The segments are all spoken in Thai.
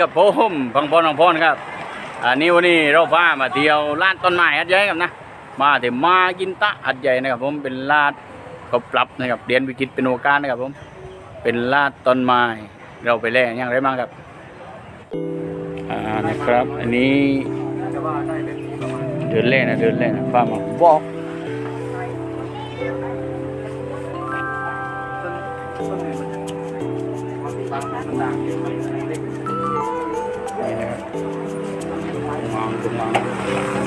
วัสดีครับผมพังพรพังพรครับอันนี้วันนี้เราพามาเที่ยวร้านต้นไม้หัดใหญ่ครับนะมาแต่มากินตะหัดใหญ่นะครับ ผมเป็นร้านเขาปรับนะครับเรียนวิกฤตเป็นโอกาสนะครับผมเป็นร้านต้นไม้เราไปแล่อย่างไรบ้างครับอ่านะครับ อันนี้เดินเล่นนะเดินเล่นนะพามาบอกนี่ มอ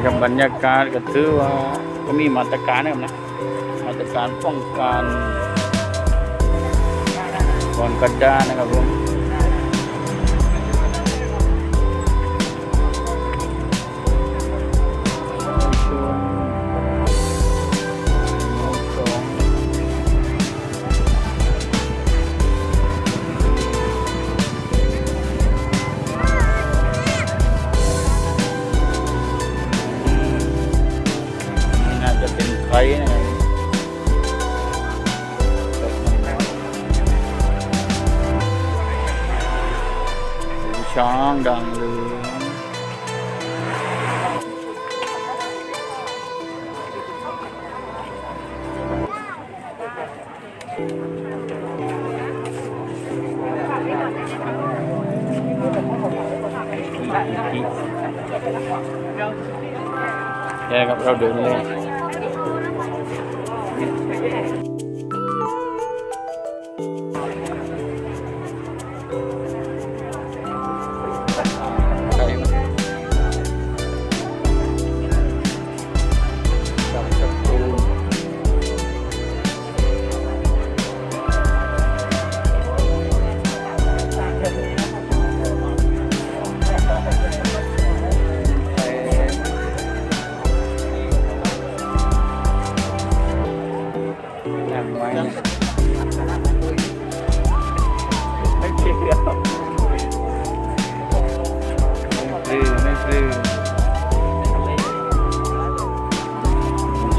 นะครับบรรยากาศก็ถือว่าก็มีมาตรการนะครับนะมาตรการป้องกันก่อนกระจานนะครับผม แย่ครับเงไงไม่เกี่ยวไม่ปลื้มไม่ปลื้ม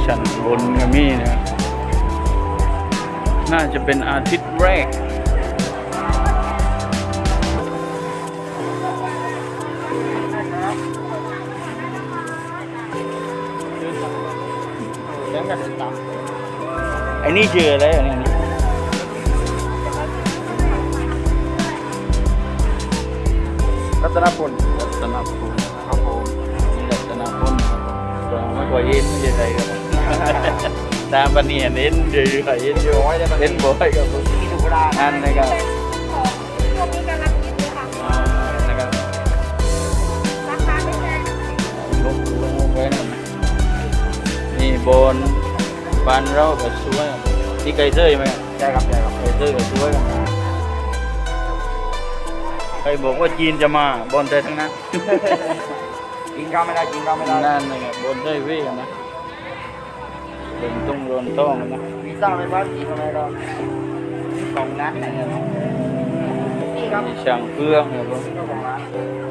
ชั้นบนก็มีนะ น่าจะเป็นอาทิตย์แรก ไอ้นี่ชื่ออะไรอันนี้รัตนพลรัตนพลครับผมนี่รัตนพลครับไม่ค่อยเห็นไม่ใช่ไรครับตามปานนีเห็นเดี๋ยวอยู่เห็นอยู่เห็นบ่อยครับผมนั่นนะครับอ่านะครับลงลงไว้นะครับนี่บน บานเราก็สวยครับที่ไกลเซยไหมใช่ครับใช่ครับไกลเซยก็สวยกันนะใครบอกว่าจีนจะมาบอลไทยทั้งนั้น กินข้าวไม่ได้กินข้าวไม่ได้นั่นนะครับบนได้เว้ยกันนะเป็นต้องโดนต้องกันนะวีซ่าไม่ว่ากินก็ไม่ได้สองนัดนะครับนี่ครับมีช่างเฟืองครับผมเจ้าของร้าน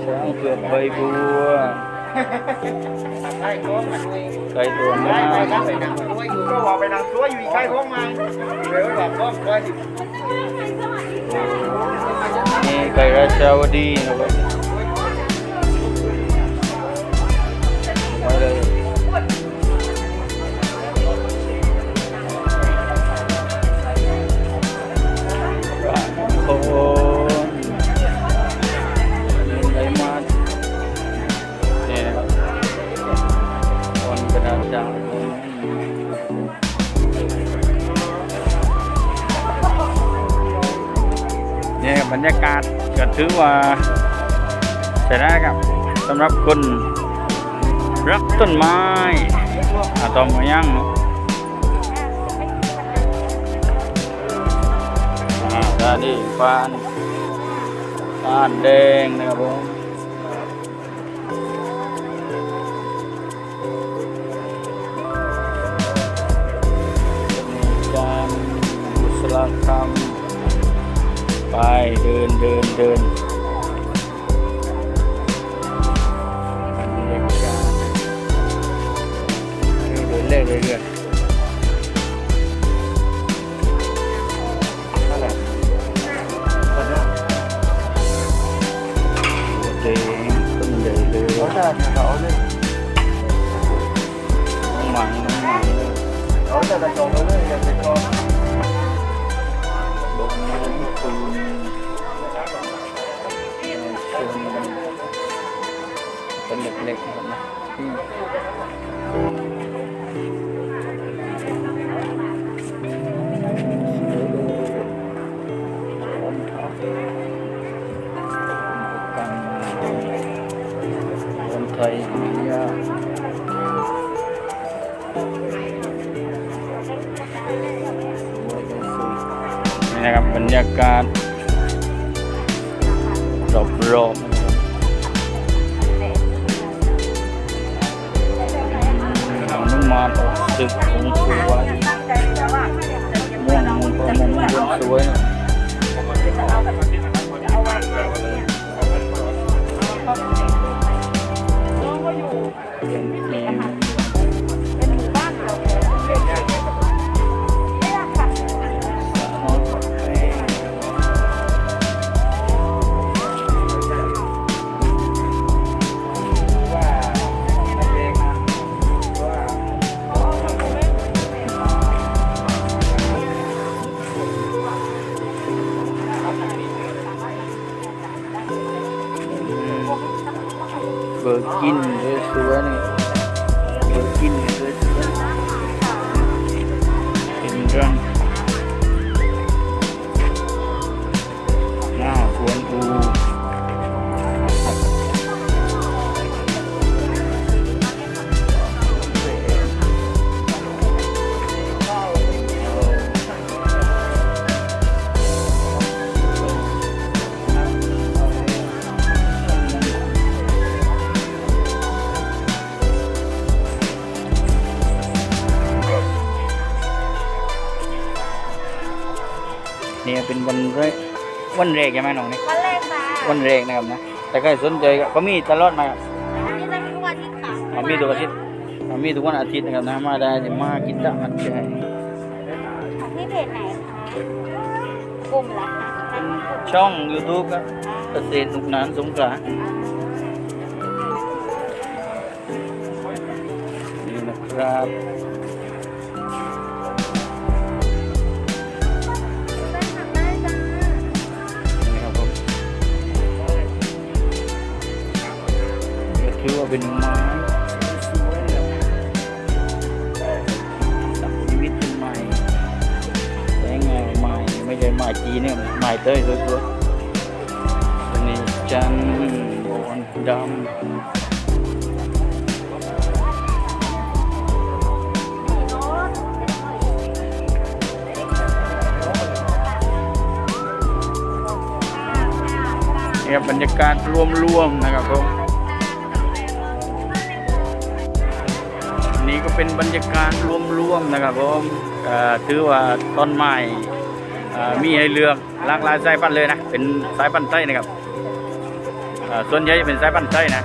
ช่างเฟืองใบบัว ใช่โค้งมาด้วยไก่ตัวได้น้ไปครับไปนั่งตัวอยู่ก็บอกไปนั่งตัวอยู่อีกใครโค้งมาเดี๋ยวแบบโค้งก็สินี่ไก่ราชาวดีนะครับ นี่บรรยากาศก็ถือว่าใช่ได้ครับสำหรับคนรักต้นไม้อะตอมยังด้านนี้ฟานฟานแดงนะครับผมมีการบุษราคำ ไปเดินเดินเดินบรรยากาศเดินเรื่อยๆเรื่อยๆนั่นแหละคนเนี้ยเด้งต้นใหญ่เลยเขาจะเขาเลยน้องหมังน้องหมังเขาจะกระจงเขาเลยอย่าไปกองบน เป็นเล็ก มาออกตึกองค์สวยม่วงมงคลมงคลสวยนะเป็นทีมเป็น เป็นวันแรกวันแรกใช่ไหมน้องนี่วันแรกค่ะวันแรกนะครับนะ แต่ใครสนใจก็เขามีตลอดมาครับอันนี้จะมีทุกวันที่ค่ะเขามีทุกอาทิตย์เขามีทุกวันอาทิตย์นะครับนะมาได้จะมากินตะอัดใจที่เพจไหนคะกลุ่มเหรอคะเป็นช่อง YouTube ครับเกษตรหนุกหนานสงขลานี่นะครับ ถือว่าเป็นไม้สวยๆนะครับสักชีวิตเป็นใหม่แต่ไงใหม่ไม่ใช่ใหม่จีนเนี่ยใหม่เต้ยสวยๆอันนี้จันบอนดำนี่ครับบรรยากาศรวมๆนะครับผม ก็เป็นบรรยากาศรวมๆนะครับผมถือว่าต้นไม้เอ่อมีให้เลือกหลากหลายสายพันธุ์เลยนะ เป็นสายพันธุ์ไส้นะครับส่วนใหญ่จะเป็นสายพันธุ์ไส้นะ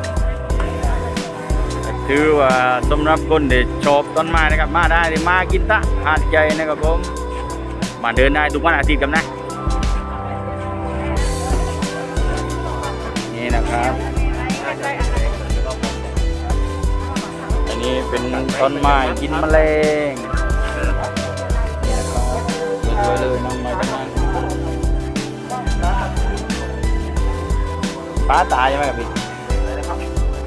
ถือว่าสำหรับคนที่ชอบต้นไม้นะครับ มาได้เลยมากินตะหาดใหญ่นะครับผมมาเดินได้ทุกวันอาทิตย์กันนะ เป็นต้นไม้กินแมลงนี่นะครับสวยๆเลยน้องไม้ทั้งนั้นฟ้าตายใช่ไหมครับพี่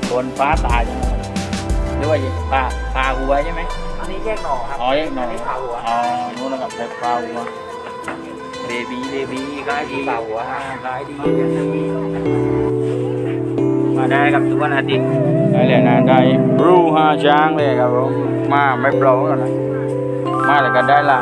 โดนฟ้าตายใช่ไหมหรือว่าปลาปลาหัวใช่ไหมอันนี้แยกหน่อครับอ๋อเอ็กหน่อยนนี้ขาหัวอ๋อนู้นนะครับแบบปลาหัวเบบีเบบีขายดีเบาอะขายดี มาได้ครับทุกวันอาทิตย์ได้เลยนะได้รูห้าช้างเลยครับผมมาไม่เปล่ากันนะมาแล้วก็ได้ละ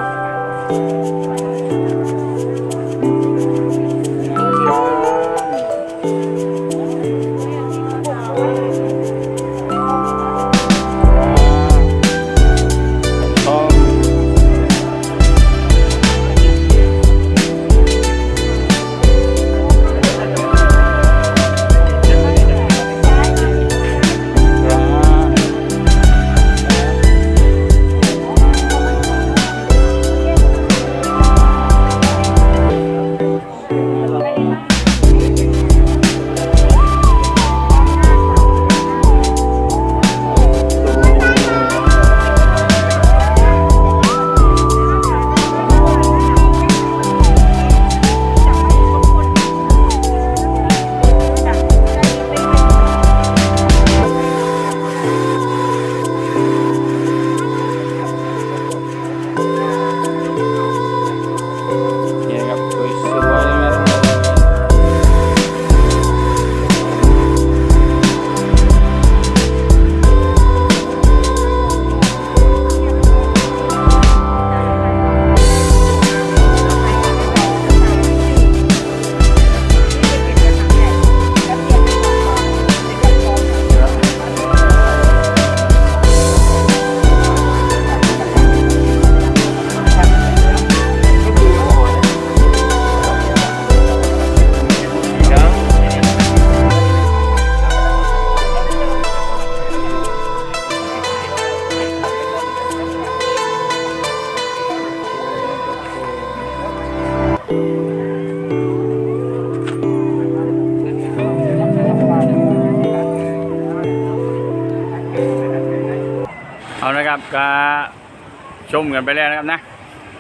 ชมกันไปแล้วนะครับนะ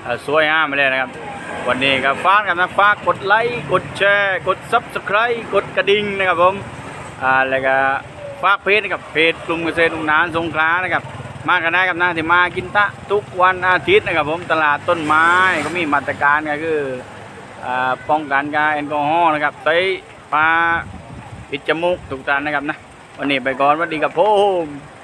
อ่าสวยงามไปแล้วนะครับ วันนี้ก็ฝากกันนะฝากกดไลค์กดแชร์กด subscribe กดกระดิ่งนะครับผมอ่าแล้วก็ฝากเพจนะครับเพจกลุ่มเกษตรลุงนานสงขลานะครับ มากันได้ครับนะที่มากินตะทุกวันอาทิตย์นะครับผมตลาดต้นไม้ก็มีมาตรการก็คืออ่าป้องกันการแอลกอฮอล์นะครับใส่ปลาปิดจมูกทุกท่านนะครับนะวันนี้ไปก่อนวัสดีครับผม